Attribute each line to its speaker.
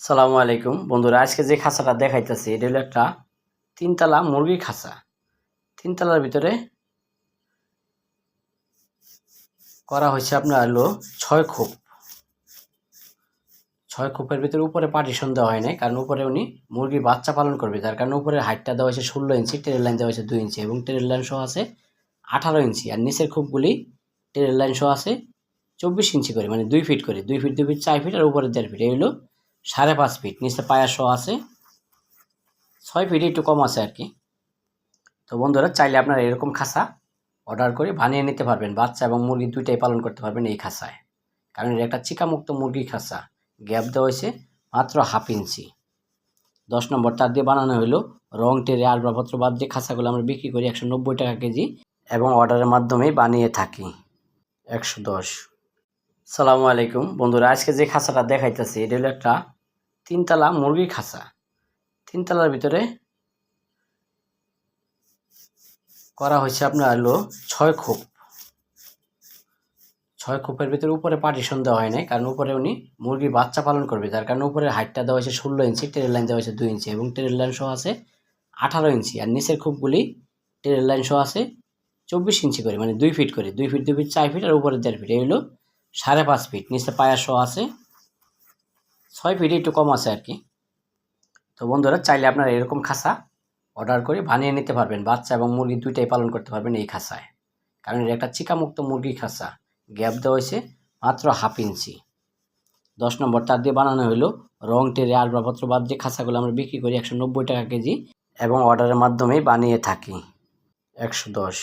Speaker 1: সালামু আলাইকুম। বন্ধুরা, আজকে যে খাঁচাটা দেখাইতেছি, এটা হলো একটা তিনতলা মুরগির খাঁচা। তিনতলার ভিতরে করা হয়েছে আপনার হলো ছয় খোপ। ছয় খোপের ভিতরে উপরে পার্টিশন দেওয়া হয় নাই, কারণ উপরে উনি মুরগির বাচ্চা পালন করবে। তার কারণে উপরে হাইটটা দেওয়া হয়েছে ষোলো ইঞ্চি টেরের লাইন দেওয়া হয়েছে দুই ইঞ্চি এবং টেরের লাইন সহ আছে আঠারো ইঞ্চি। আর নিচের খোপগুলি টেরের লাইন সহ আছে চব্বিশ ইঞ্চি করে মানে দুই ফিট করে। দুই ফিট দুই ফিট, চার ফিট আর উপরে দেড় ফিট। এই সাড়ে পাঁচ ফিট নিচে পায়া শো আছে। ছয় ফিট একটু কম আছে আর কি। তো বন্ধুরা, চাইলে আপনারা এরকম খাসা অর্ডার করে বানিয়ে নিতে পারবেন। বাচ্চা এবং মুরগি দুইটাই পালন করতে পারবেন এই খাসায়। কারণ এটা একটা চিকামুক্ত মুরগি খাসা। গ্যাপ দেওয়া হয়েছে মাত্র হাফ ইঞ্চি। দশ নম্বর তার দিয়ে বানানো হলো রং, টেরে আসবাবপত্র বাদ দিয়ে খাসাগুলো আমরা বিক্রি করি একশো নব্বই টাকা কেজি এবং অর্ডারের মাধ্যমেই বানিয়ে থাকি। একশো দশ। সালামু আলাইকুম। বন্ধুরা, আজকে যে খাসাটা দেখাইতেছি, এটা হলো একটা তিনতলা মুরগির খাঁচা। তিনতলার ভিতরে করা হয়েছে আপনার হলো ছয় খোপ। ছয় খোপের ভিতরে উপরে পার্টিশন দেওয়া হয় নাই, কারণ উপরে উনি মুরগির বাচ্চা পালন করবে। তার কারণে উপরে হাইটটা দেওয়া হয়েছে ষোলো ইঞ্চি টেরের লাইন দেওয়া হয়েছে দুই ইঞ্চি এবং টেরের লাইন সহ আছে আঠারো ইঞ্চি। আর নিচের খোপগুলি টেরের লাইন সহ আছে চব্বিশ ইঞ্চি করে মানে দুই ফিট করে। দুই ফিট দুই ফিট, চার ফিট আর উপরে দেড় ফিট। এই হলো সাড়ে পাঁচ ফিট, নিচে পায়া শো আছে ছয় ফিট একটু কম আছে আর কি। তো বন্ধুরা, চাইলে আপনারা এরকম খাসা অর্ডার করে বানিয়ে নিতে পারবেন। বাচ্চা এবং মুরগি দুইটাই পালন করতে পারবেন এই খাসায়। কারণ এটা একটা চিকামুক্ত মুরগি খাসা। গ্যাপ দেওয়া হয়েছে মাত্র হাফ ইঞ্চি। দশ নম্বর তার দিয়ে বানানো হলো রং টেরে আসবাবপত্র বাদ দিয়ে খাসাগুলো আমরা বিক্রি করি একশো নব্বই টাকা কেজি এবং অর্ডারের মাধ্যমেই বানিয়ে থাকি। একশো দশ।